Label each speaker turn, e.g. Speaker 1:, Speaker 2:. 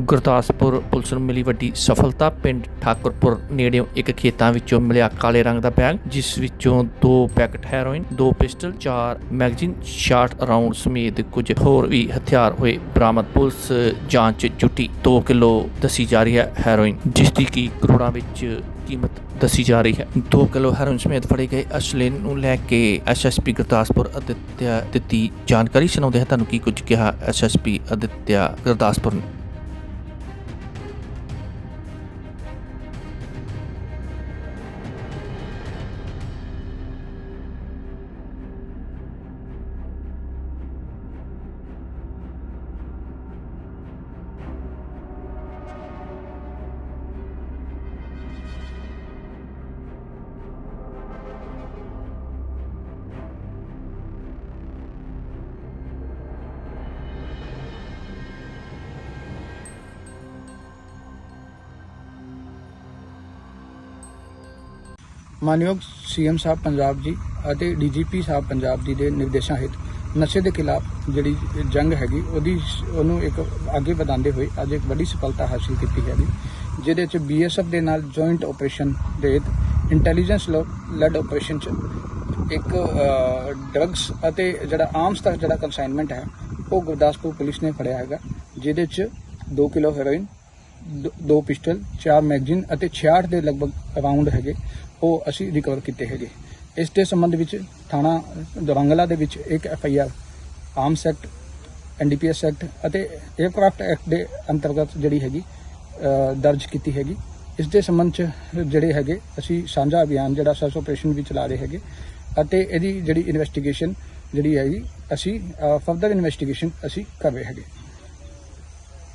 Speaker 1: Gurdaspur police ਨੂੰ ਮਿਲੀ ਵੱਡੀ ਸਫਲਤਾ। ਪਿੰਡ ਠਾਕੁਰਪੁਰ ਨੇੜਿਓਂ ਇੱਕ ਖੇਤਾਂ ਵਿੱਚੋਂ ਮਿਲਿਆ ਕਾਲੇ ਰੰਗ ਦਾ ਬੈਗ, ਜਿਸ ਵਿੱਚੋਂ ਦੋ ਪੈਕਟ ਹੈਰੋਇਨ, ਦੋ ਪਿਸਟਲ, ਚਾਰ ਮੈਗਜ਼ੀਨ ਸ਼ਾਟ ਰਾਉਂਡ ਸਮੇਤ ਕੁਝ ਹੋਰ ਵੀ ਹਥਿਆਰ ਹੋਏ। ਬਰਾਮਦ ਪੁਲਿਸ ਜਾਂਚ 'ਚ ਜੁਟੀ 2 ਕਿਲੋ ਦੱਸੀ ਜਾ ਰਹੀ ਹੈ ਹੈਰੋਇਨ, ਜਿਸ ਦੀ ਕੀ ਕਰੋੜਾਂ ਵਿੱਚ ਕੀਮਤ ਦੱਸੀ ਜਾ ਰਹੀ ਹੈ। 2 ਕਿਲੋ ਹੈਰੋਇਨ ਸਮੇਤ ਫੜੇ ਗਏ ਅਸਲੇ ਨੂੰ ਲੈ ਕੇ ਐਸਐਸਪੀ ਗੁਰਦਾਸਪੁਰ ਅਦਿੱਤਿਆ ਦਿੱਤੀ ਜਾਣਕਾਰੀ। ਸੁਣਾਉਂਦੇ ਹਾਂ ਤੁਹਾਨੂੰ ਕੀ ਕੁਝ ਕਿਹਾ ਐਸਐਸਪੀ ਅਦਿੱਤਿਆ ਗੁਰਦਾਸਪੁਰ ਨੇ।
Speaker 2: ਮਾਨਯੋਗ ਸੀਐਮ ਸਾਹਿਬ ਪੰਜਾਬ ਜੀ ਅਤੇ ਡੀਜੀਪੀ ਸਾਹਿਬ ਪੰਜਾਬ ਜੀ ਦੇ ਨਿਰਦੇਸ਼ਾਂ ਹੇਠ ਨਸ਼ੇ ਦੇ ਖਿਲਾਫ ਜਿਹੜੀ ਜੰਗ ਹੈਗੀ, ਉਹਦੀ ਉਹਨੂੰ ਇੱਕ ਅੱਗੇ ਵਧਾਉਂਦੇ ਹੋਏ ਅੱਜ ਇੱਕ ਵੱਡੀ ਸਫਲਤਾ ਹਾਸਲ ਕੀਤੀ ਹੈਗੀ, ਜਿਹਦੇ ਚ ਬੀਐਸਐਫ ਦੇ ਨਾਲ ਜੁਆਇੰਟ ਆਪਰੇਸ਼ਨ ਦੇ ਇੰਟੈਲੀਜੈਂਸ ਲੈਡ ਆਪਰੇਸ਼ਨ ਚ ਇੱਕ ਡਰੱਗਸ ਅਤੇ ਜਿਹੜਾ ਆਰਮਸ ਤੱਕ ਜਿਹੜਾ ਕੰਸਾਈਨਮੈਂਟ ਹੈ, ਉਹ ਗੁਰਦਾਸਪੁਰ ਪੁਲਿਸ ਨੇ ਫੜਿਆ ਹੈਗਾ, ਜਿਹਦੇ ਚ 2 ਕਿਲੋ ਹੈਰੋਇਨ ਦ- ਦੋ ਪਿਸਟਲ, ਚਾਰ ਮੈਗਜ਼ੀਨ ਅਤੇ 66 ਦੇ ਲਗਭਗ ਰਾਉਂਡ ਹੈਗੇ, ਉਹ ਅਸੀਂ ਰਿਕਵਰ ਕੀਤੇ ਹੈਗੇ। ਇਸ ਦੇ ਸੰਬੰਧ ਵਿੱਚ ਥਾਣਾ ਦਰੰਗਲਾ ਦੇ ਵਿੱਚ ਇੱਕ F I R arms act NDPS act ਅਤੇ 에ਅਰਕ੍ਰਾਫਟ ਐਕਟ ਦੇ ਅੰਤਰਗਤ ਜਿਹੜੀ ਹੈਗੀ ਦਰਜ ਕੀਤੀ ਹੈਗੀ। ਇਸ ਦੇ ਸੰਬੰਧ ਚ ਜਿਹੜੇ ਹੈਗੇ, ਅਸੀਂ ਸਾਂਝਾ ਅਭਿਆਨ ਜਿਹੜਾ ਸਰਚ ਆਪਰੇਸ਼ਨ ਵੀ ਚਲਾ ਰਹੇ ਹੈਗੇ ਅਤੇ ਇਹਦੀ ਜਿਹੜੀ ਇਨਵੈਸਟੀਗੇਸ਼ਨ ਜਿਹੜੀ ਹੈਗੀ, ਅਸੀਂ ਫਰਦਰ ਇਨਵੈਸਟੀਗੇਸ਼ਨ ਅਸੀਂ ਕਰ ਰਹੇ ਹੈਗੇ।